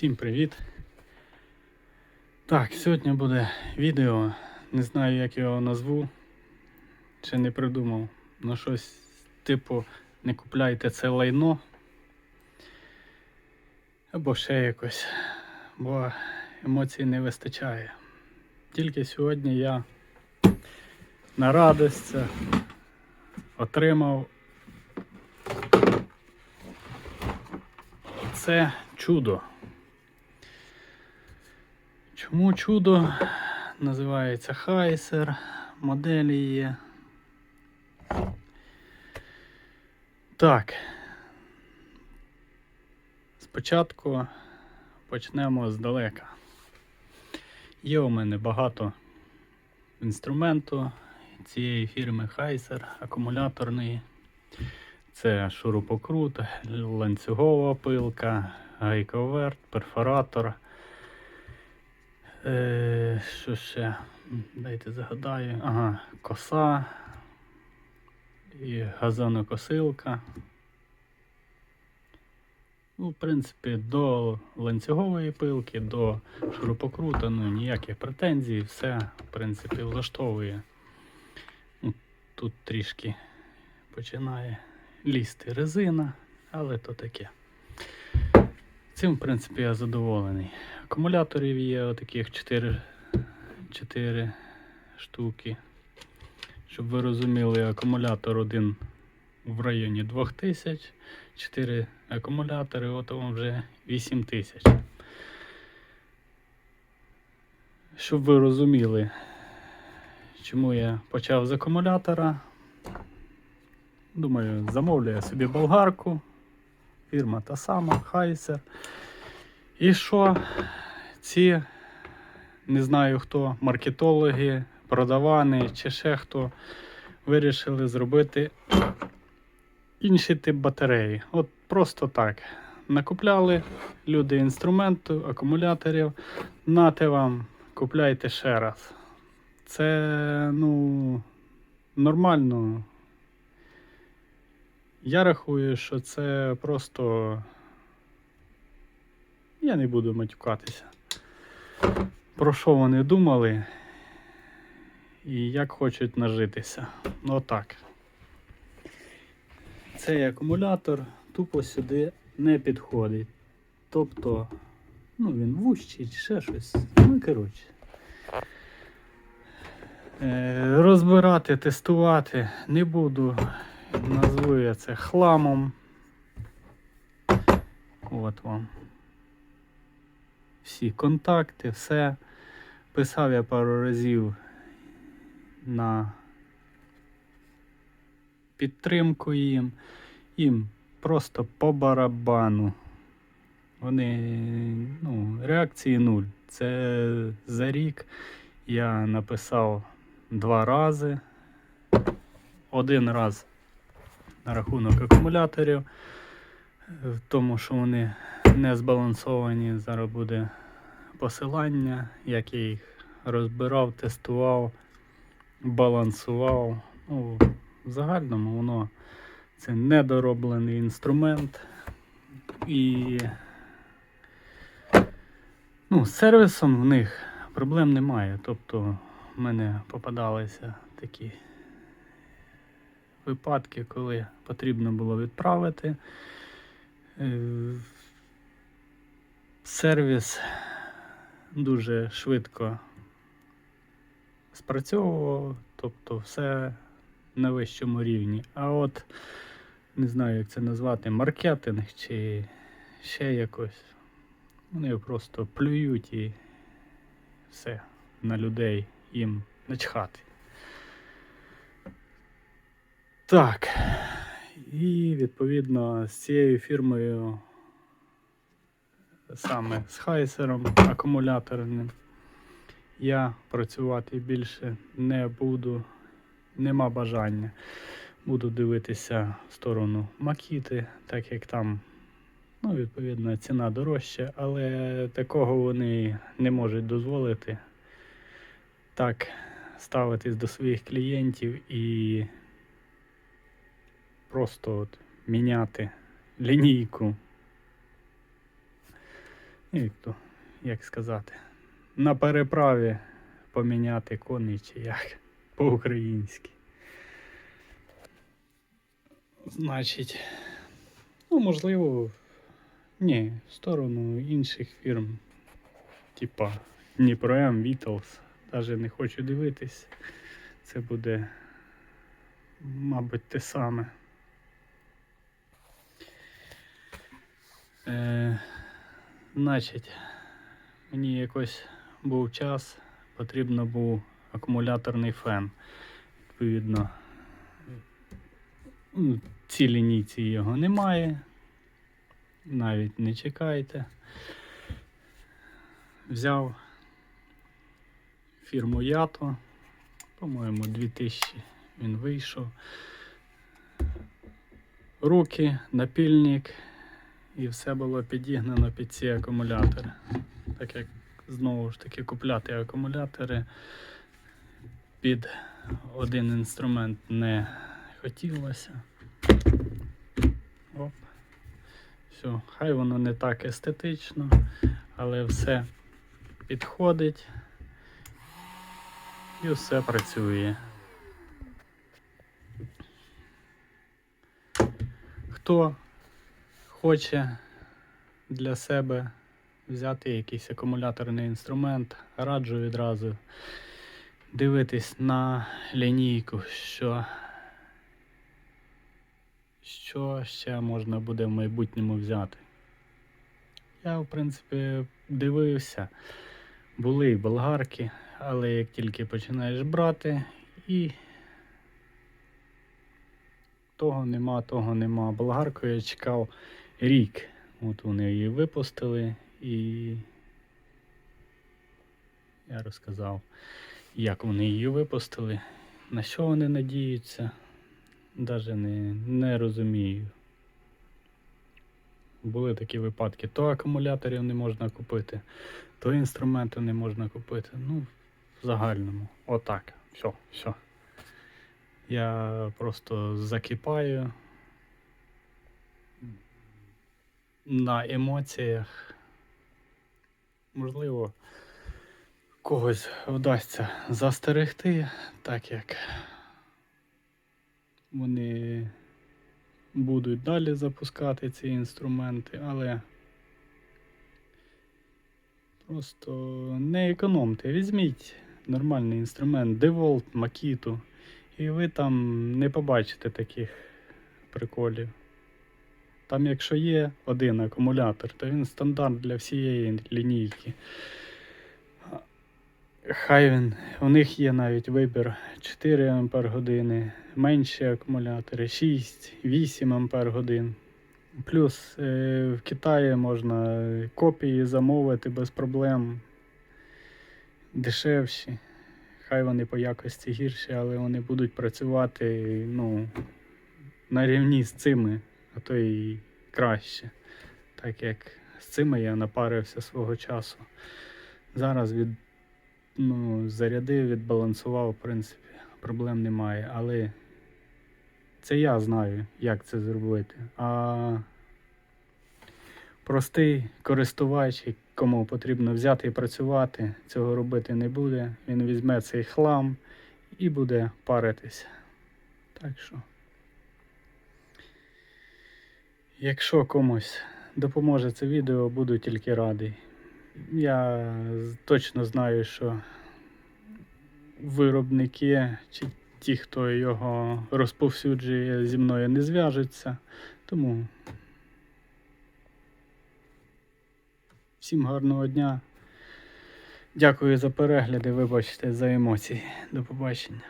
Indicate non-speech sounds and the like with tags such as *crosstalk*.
Всім привіт! Так, сьогодні буде відео. Не знаю, як його назву. Ще не придумав. Ну щось типу не купляйте це лайно. Або ще якось. Бо емоцій не вистачає. Тільки сьогодні я на радость отримав це чудо. Чому чудо? Називається Хайсер, моделі є. Так. Спочатку почнемо здалека. Є у мене багато інструменту цієї фірми Хайсер, акумуляторний. Це шурупокрут, ланцюгова пилка, гайковерт, перфоратор. Е, що ще? Дайте загадаю. Ага, коса і газонокосилка. Ну, в принципі, до ланцюгової пилки, до шурупокрута, ну ніяких претензій, все, в принципі, влаштовує. Ну, Тут трішки починає лізти резина, але то таке. Цим, в принципі, я задоволений. Акумуляторів є отаких 4, 4 штуки. Щоб ви розуміли, акумулятор один в районі 2000, 4 акумулятори, от вам вже 8000. Щоб ви розуміли, чому я почав з акумулятора. Думаю, замовлю я собі болгарку. Фірма та сама, Хайсер. І що ці, не знаю хто, маркетологи, продавани чи ще хто, вирішили зробити інший тип батареї. От просто так. Накупляли люди інструменту, акумуляторів. Нате вам, купляйте ще раз. Це, ну, нормально. Я рахую, що це просто. Я не буду матюкатися. Про що вони думали і як хочуть нажитися. Ну отак. Цей акумулятор тупо сюди не підходить. Тобто, ну він чи ще щось. Ну, коротше. Е, Розбирати, тестувати не буду. Назву я це хламом. От вам. Всі контакти, все. Писав я пару разів на підтримку їм. Їм просто по барабану. Вони, ну, реакції нуль. Це за рік я написав два рази. Один раз на рахунок акумуляторів, в тому, що вони не збалансовані. Зараз буде посилання, як я їх розбирав, тестував, балансував. Ну, в загальному воно це недороблений інструмент. І ну, з сервісом в них проблем немає. Тобто в мене попадалися такі випадки, коли потрібно було відправити. Е, Сервіс дуже швидко спрацьовував, тобто все на вищому рівні. А от не знаю, як це назвати, маркетинг чи ще якось. Вони просто плюють і все на людей їм начхати. Так. І відповідно з цією фірмою, саме з Хайсером акумуляторним, я працювати більше не буду, нема бажання. Буду дивитися в сторону Макіти, так як там, ну, відповідно, ціна дорожча, але такого вони не можуть дозволити. Так ставитись до своїх клієнтів і просто от міняти лінійку як то, як сказати, на переправі поміняти коней чи як *laughs* по-українськи. Значить, ну, можливо, ні, в сторону інших фірм, типа Дніпро М, Вітлз, навіть не хочу дивитись. Це буде, мабуть, те саме. Е, значить, мені якось був час, потрібно був акумуляторний фен. Відповідно, ну, цій лінійці його немає. Навіть не чекайте. Взяв фірму Ято. По-моєму, 2000 він вийшов. Руки, напільник, і все було підігнано під ці акумулятори. Так як знову ж таки купляти акумулятори під один інструмент не хотілося. Оп. Все, хай воно не так естетично, але все підходить і все працює. Хто хоче для себе взяти якийсь акумуляторний інструмент, раджу відразу дивитись на лінійку, що, що ще можна буде в майбутньому взяти. Я, в принципі, дивився, були і болгарки, але як тільки починаєш брати і того нема, того нема. Болгарку я чекав рік. От вони її випустили і я розказав, як вони її випустили, на що вони надіються, навіть не, не розумію. Були такі випадки, то акумуляторів не можна купити, то інструменту не можна купити. Ну, в загальному. Отак. Все, все. Я просто закипаю на емоціях. Можливо, когось вдасться застерегти, так як вони будуть далі запускати ці інструменти, але просто не економте. Візьміть нормальний інструмент, DeWalt, Makito, і ви там не побачите таких приколів. Там, якщо є один акумулятор, то він стандарт для всієї лінійки. Хай він, у них є навіть вибір 4 Ампер години, менші акумулятори, 6, 8 Ампер годин. Плюс е, в Китаї можна копії замовити без проблем. Дешевші. Хай вони по якості гірші, але вони будуть працювати ну, на рівні з цими, а то і краще. Так як з цими я напарився свого часу. Зараз від, ну, зарядив, відбалансував, в принципі, проблем немає. Але це я знаю, як це зробити. А простий користувач, кому потрібно взяти і працювати, цього робити не буде. Він візьме цей хлам і буде паритися. Так що, якщо комусь допоможе це відео, буду тільки радий. Я точно знаю, що виробники чи ті, хто його розповсюджує, зі мною не зв'яжуться. Тому всім гарного дня. Дякую за перегляди, вибачте за емоції. До побачення.